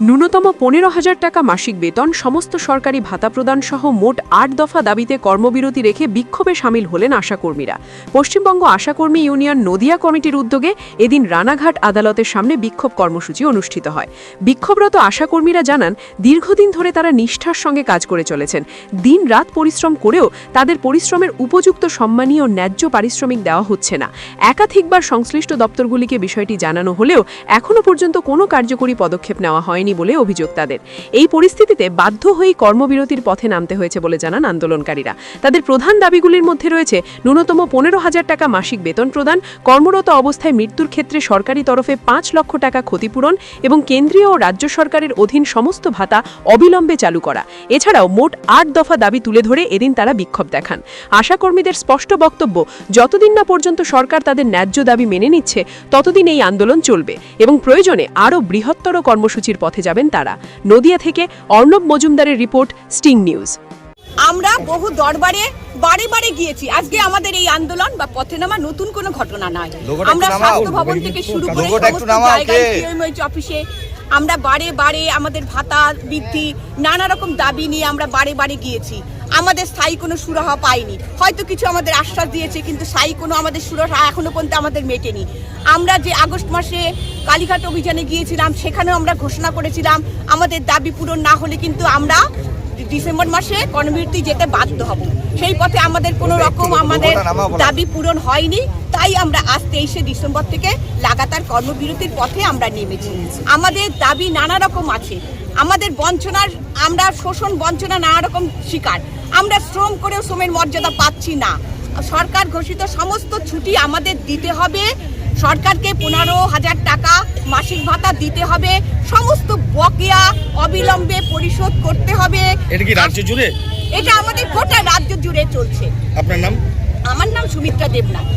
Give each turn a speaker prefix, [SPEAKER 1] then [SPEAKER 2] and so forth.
[SPEAKER 1] ন্যূনতম পনেরো হাজার টাকা মাসিক বেতন, সমস্ত সরকারি ভাতা প্রদান সহ মোট আট দফা দাবিতে কর্মবিরতি রেখে বিক্ষোভে সামিল হলেন আশাকর্মীরা। পশ্চিমবঙ্গ আশাকর্মী ইউনিয়ন নদিয়া কমিটির উদ্যোগে এদিন রানাঘাট আদালতের সামনে বিক্ষোভ কর্মসূচি অনুষ্ঠিত হয়। বিক্ষোভরত আশাকর্মীরা জানান, দীর্ঘদিন ধরে তারা নিষ্ঠার সঙ্গে কাজ করে চলেছেন। দিন রাত পরিশ্রম করেও তাদের পরিশ্রমের উপযুক্ত সম্মানীয় ন্যায্য পারিশ্রমিক দেওয়া হচ্ছে না। একাধিকবার সংশ্লিষ্ট দপ্তরগুলিকে বিষয়টি জানানো হলেও এখনও পর্যন্ত কোনো কার্যকরী পদক্ষেপ নেওয়া হয়নি। বলে অভিযোগ তাদের। এই পরিস্থিতিতে বাধ্য হয়েই কর্মবিরতির পথে নামতে হয়েছে বলে জানান আন্দোলনকারীরা। তাদের প্রধান দাবিগুলির মধ্যে রয়েছে ন্যূনতম পনেরো হাজার টাকা মাসিক বেতন প্রদান, কর্মরত অবস্থায় মৃত্যুর ক্ষেত্রে সরকারি তরফে পাঁচ লক্ষ টাকা ক্ষতিপূরণ এবং কেন্দ্রীয় ও রাজ্য সরকারের অধীন সমস্ত ভাতা অবিলম্বে চালু করা। এছাড়াও মোট আট দফা দাবি তুলে ধরে এদিন তারা বিক্ষোভ দেখান। আশাকর্মীদের স্পষ্ট বক্তব্য, যতদিন না পর্যন্ত সরকার তাদের ন্যায্য দাবি মেনে নিচ্ছে, ততদিন এই আন্দোলন চলবে এবং প্রয়োজনে আরও বৃহত্তর কর্মসূচির পথে যাবেন তারা। নদিয়া থেকে অর্ণব মজুমদারের রিপোর্ট স্টিং নিউজ।
[SPEAKER 2] আমরা বহু দরবারে বারে বারে গিয়েছি। আজকে আমাদের এই আন্দোলন বা পথে নামা নতুন কোনো ঘটনা নয়। আমরা স্বাস্থ্য ভবন থেকে শুরু করে সমস্ত জায়গায় অফিসে আমরা বারে বারে আমাদের ভাতা বৃদ্ধি নানা রকম দাবি নিয়ে আমরা বারে বারে গিয়েছি। আমাদের স্থায়ী কোনো সুরাহা পাইনি। হয়তো কিছু আমাদের আশ্বাস দিয়েছে কিন্তু স্থায়ী কোনো আমাদের সুরাহা এখনও পর্যন্ত আমাদের মেটেনি। আমরা যে আগস্ট মাসে কালীঘাট অভিযানে গিয়েছিলাম সেখানেও আমরা ঘোষণা করেছিলাম আমাদের দাবি পূরণ না হলে কিন্তু আমরা ডিসেম্বর মাসে কর্মবিরতি যেতে বাধ্য হব। সেই পথে আমাদের কোনো রকম আমাদের। দাবি পূরণ হয়নি। তাই আমরা আজ তেইশে ডিসেম্বর থেকে লাগাতার কর্মবিরতির পথে আমরা নেমেছি। আমাদের দাবি নানা রকম আছে। আমাদের বঞ্চনার আমরা শোষণ বঞ্চনা নানা রকম শিকার। আমরা শ্রম করেও শ্রমের মর্যাদা পাচ্ছি না। সরকার ঘোষিত সমস্ত ছুটি আমাদের দিতে হবে। সরকারকে পনেরো হাজার টাকা মাসিক ভাতা দিতে হবে। সমস্ত বকেয়া অবিলম্বে পরিশোধ করতে হবে।
[SPEAKER 3] এটা কি রাজ্য জুড়ে?
[SPEAKER 2] এটা আমাদের গোটা রাজ্য জুড়ে চলছে।
[SPEAKER 3] আপনার নাম?
[SPEAKER 2] আমার নাম সুমিত্রা দেবনাথ।